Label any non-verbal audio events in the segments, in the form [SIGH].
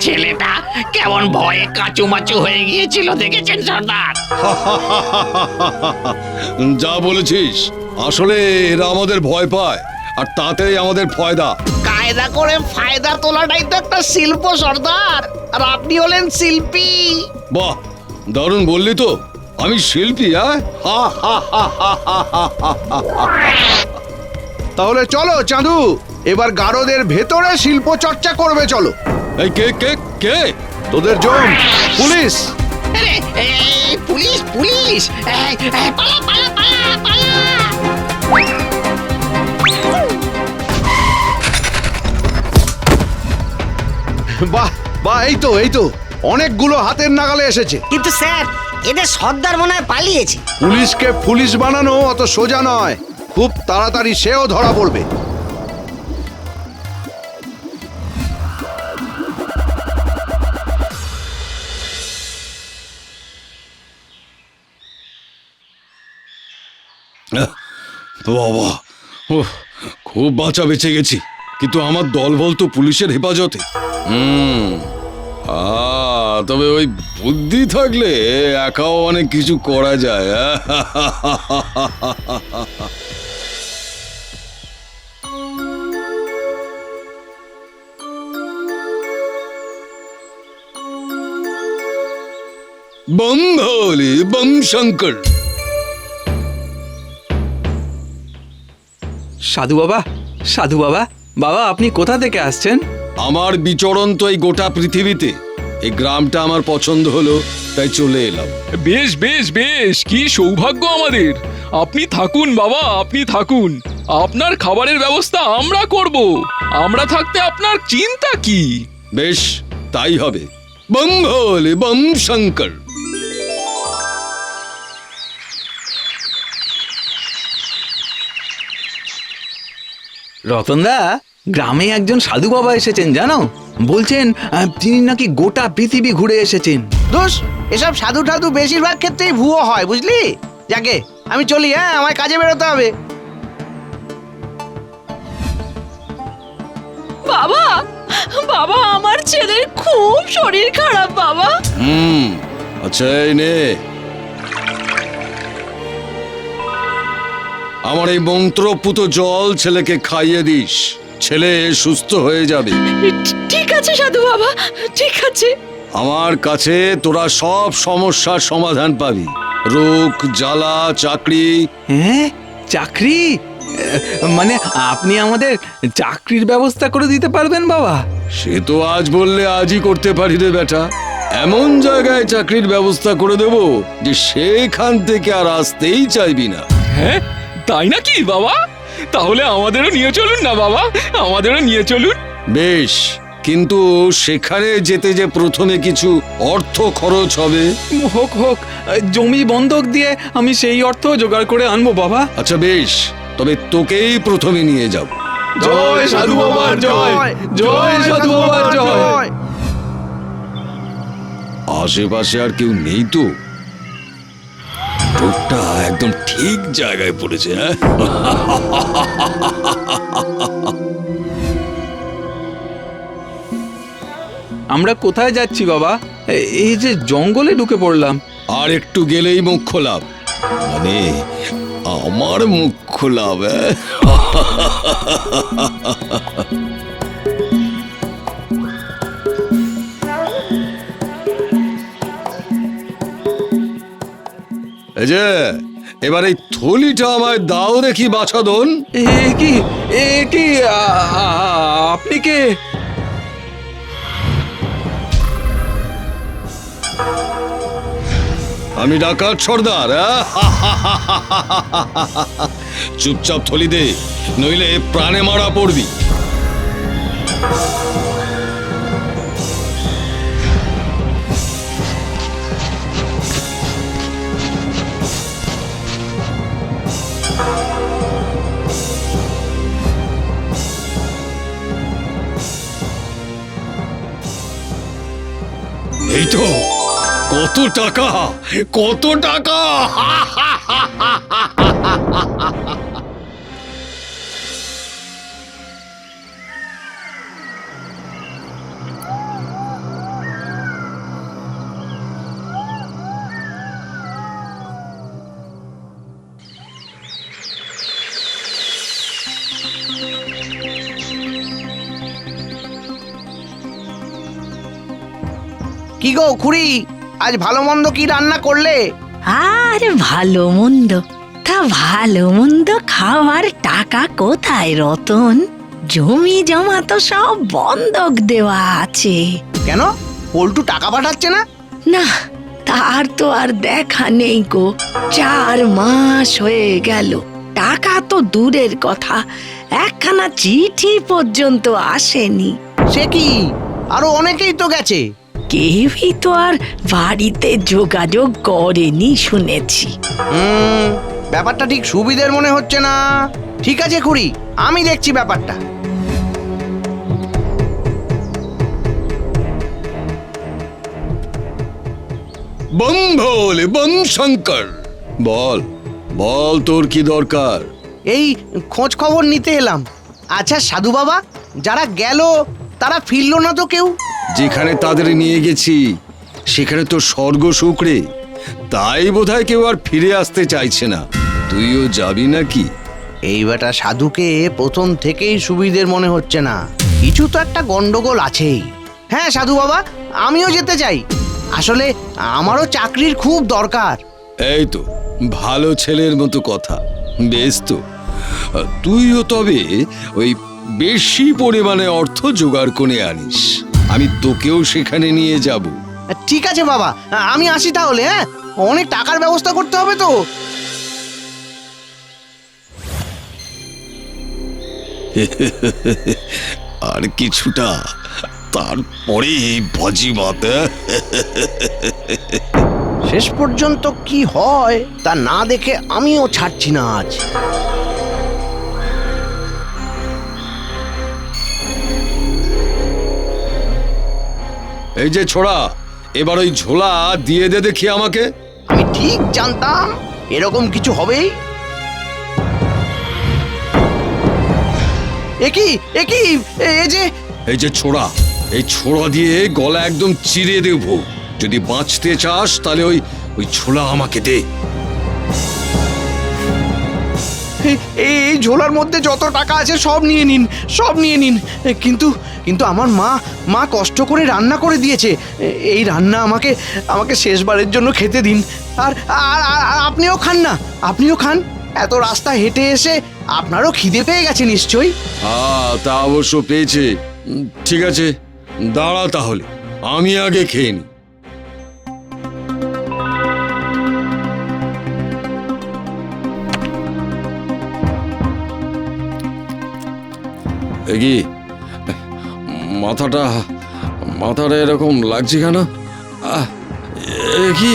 ছেলেটা কেমন ভয়ে কাঁচুমাচু হয়ে গিয়েছিল দেখেছেন সর্দার? [LAUGHS] যা বলেছিস। আসলে এরা আমাদের ভয় পায় আর তাতেই আমাদের ফয়দা। কায়দা করে ফায়দা তোলাটাই তো একটা শিল্প সর্দার। আর আপনি হলেন শিল্পী। বাহ দারুণ বললি তো। আমি শিল্পী হ্যাঁ তাহলে চলো চাঁদু। এবার গারদের ভেতরে শিল্প চর্চা করবে চলো। এই কে কে কে? তোদের জন পুলিশ। Police police. বাহ বাহ এই তো এই তো। অনেকগুলো হাতের নাগালে এসেছে। কিন্তু স্যার এদের সর্দার মনে হয় পালিয়েছে। পুলিশকে পুলিশ বানানো অত সোজা নয়। খুব তাড়াতাড়ি সেও ধরা পড়বে। বাবা। খুব বাঁচা বেঁচে গেছি। কিন্তু আমার দলবল তো পুলিশের হেফাজতে। হুম আ, তবে ওই বুদ্ধি থাকলে একাও অনেক কিছু করা যায় বম ভোলে বম শঙ্কর সাধু বাবা সাধু বাবা বাবা আপনি কোথা থেকে আসছেন? আমার বিচরণ তো এই গোটা পৃথিবীতে। এই গ্রামটা আমার পছন্দ হলো তাই চলে এলাম। বেশ বেশ বেশ কি সৌভাগ্য আমাদের। আপনি থাকুন বাবা আপনি থাকুন। আপনার খাবারের ব্যবস্থা আমরা করব। আমরা থাকতে আপনার চিন্তা কি? বেশ তাই হবে। বম ভোলে বম শঙ্কর। রতনদা গ্রামে একজন সাধু বাবা এসেছেন জানো? বলছেন আহ, তিনি নাকি গোটা পৃথিবী ঘুরে এসেছেন। দোষ এসব সাধু ঠাধু বেশিরভাগ ক্ষেত্রেই ভুয়ো হয় বুঝলি? যাকে আমি চলি হ্যাঁ আমার কাজে বেরোতে হবে। বাবা বাবা আমার ছেলের খুব শরীর খারাপ বাবা। হুম আচ্ছা এই নে। আমার এই মন্ত্রপুত জল ছেলেকে খাইয়ে দিস। ছেলে সুস্থ হয়ে যাবে। ঠিক- আছে সাধু বাবা ঠিক আছে। আমার কাছে তোরা সব সমস্যার সমাধান পাবি। রোগ জ্বালা চাকরি। হ্যাঁ? চাকরি? মানে আপনি আমাদের চাকরির ব্যবস্থা করে দিতে পারবেন বাবা। সে তো আজ বললে আজই করতে পারি রে বেটা। এমন জায়গায় চাকরির ব্যবস্থা করে দেব যে সেখান থেকে আর আসতেই চাইবি না। হ্যাঁ? তাই নাকি বাবা? তাহলে আমাদেরও নিয়ে চলুন না বাবা আমাদেরও নিয়ে চলুন। বেশ কিন্তু সেখানে যেতে যে প্রথমে কিছু অর্থ খরচ হবে? হোক হোক জমি বন্ধক দিয়ে আমি সেই অর্থ জোগাড় করে আনব বাবা। আচ্ছা বেশ তবে তোকেই প্রথমে নিয়ে যাব। জয় সাধু বাবার জয়। জয়। সাধু বাবার জয়। আশেপাশে আর কেউ নেই তো? টোপটা একদম ঠিক জায়গায় পড়েছে হ্যাঁ? আমরা কোথায় যাচ্ছি বাবা? এই যে জঙ্গলে ঢুকে পড়লাম। আর একটু গেলেই মুখ্য লাভ। মানে আমার মুখ্য লাভ [LAUGHS] এই যে এবার এই থলিটা আমায় দাও দেখি বাছাদন এ কি এ কি আপনি কে? আমি ডাকাত সর্দার? চুপচাপ থলি দে নইলে প্রাণে মারা পড়বি। টাকা কত টাকা কি গো খুড়ি আজ ভালো মন্দ কি রান্না করলে? আর ভালো মন্দ? তা ভালো মন্দ খাওয়ার টাকা কোথায় রতন? জমি জমা তো সব বন্ধক দেওয়া আছে। কেন? পল্টু টাকা পাঠাচ্ছে না? না তার তো আর দেখা নেই গো। চার মাস হয়ে গেল। টাকা তো দূরের কথা। একখানা চিঠি পর্যন্ত আসেনি। সে কি? আরও অনেকেই তো গেছে। কেউই তো আর বাড়িতে যোগাযোগ করেনি শুনেছি। হুম ব্যাপারটা ঠিক সুবিধের মনে হচ্ছে না। ঠিক আছে খুড়ি আমি দেখছি ব্যাপারটা। বম ভোলে বম শঙ্কর বল বল তোর কি দরকার? এই খোঁজ খবর নিতে এলাম। আচ্ছা সাধু বাবা যারা গেল তারা ফিরলো না তো কেউ? যেখানে তাদের নিয়ে গেছি সেখানে তো স্বর্গ শুক্রে তাই বোধহয় কেউ আর ফিরে আসতে চাইছে না। তুইও যাবি নাকি? এই বেটা সাধুকে প্রথম থেকেই সুবিধের মনে হচ্ছে না। কিছু তো একটা গন্ডগোল আছেই। হ্যাঁ সাধু বাবা আমিও যেতে চাই। আসলে আমারও চাকরির খুব দরকার। এই তো ভালো ছেলের মতো কথা। বেশ তো। তুইও তবে ওই বেশি পরিমাণে অর্থ জোগাড় করে আনিস। আমি তোকেও সেখানে নিয়ে যাব। ঠিক আছে বাবা আমি আসি তাহলে হ্যাঁ? অনেক টাকার ব্যবস্থা করতে হবে তো। আর কিছুটা তারপরে বাজি মাত শেষ পর্যন্ত কি হয় তা না দেখে আমিও ছাড়ছি না আজ। এই যে ছোড়া এবার ওই ঝোলা দিয়ে দে দেখি আমাকে। আমি ঠিক জানতাম এরকম কিছু হবেই। একই একই এই যে এই যে ছোড়া এই ছোড়া দিয়ে গলা একদম চিরে দেব। যদি বাঁচতে চাস তাহলে ওই ওই ছোলা আমাকে দে। এই- ঝোলার মধ্যে যত টাকা আছে সব নিয়ে নিন, সব নিয়ে নিন। কিন্তু কিন্তু আমার মা মা কষ্ট করে রান্না করে দিয়েছে। এই রান্না আমাকে আমাকে শেষবারের জন্য খেতে দিন। আর, আর- আপনিও খান না, আপনিও খান। এত রাস্তা হেঁটে এসে আপনারও খিদে পেয়ে গেছে নিশ্চয়ই। তা অবশ্য পেয়েছে। ঠিক আছে, দাঁড়া তাহলে, আমি আগে খেয়ে নি। কি? মাথাটা মাথাটা এরকম লাগছে কেন? কি?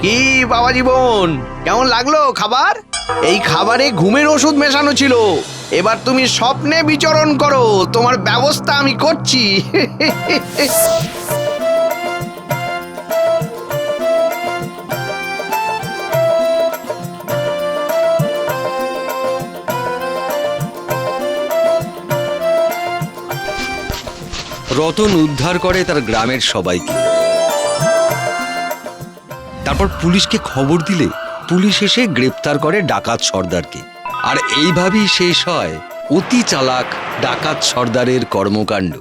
কি? বাবা জীবন? কেমন লাগল খাবার? এই খাবারে ঘুমের ওষুধ মেশানো ছিল। এবার তুমি স্বপ্নে বিচরণ করো। তোমার ব্যবস্থা আমি করছি। [LAUGHS] রতন উদ্ধার করে তার গ্রামের সবাইকে। তারপর পুলিশকে খবর দিলে পুলিশ এসে গ্রেপ্তার করে ডাকাত সর্দারকে। আর এইভাবেই শেষ হয় অতি চালাক ডাকাত সর্দারের কর্মকাণ্ড।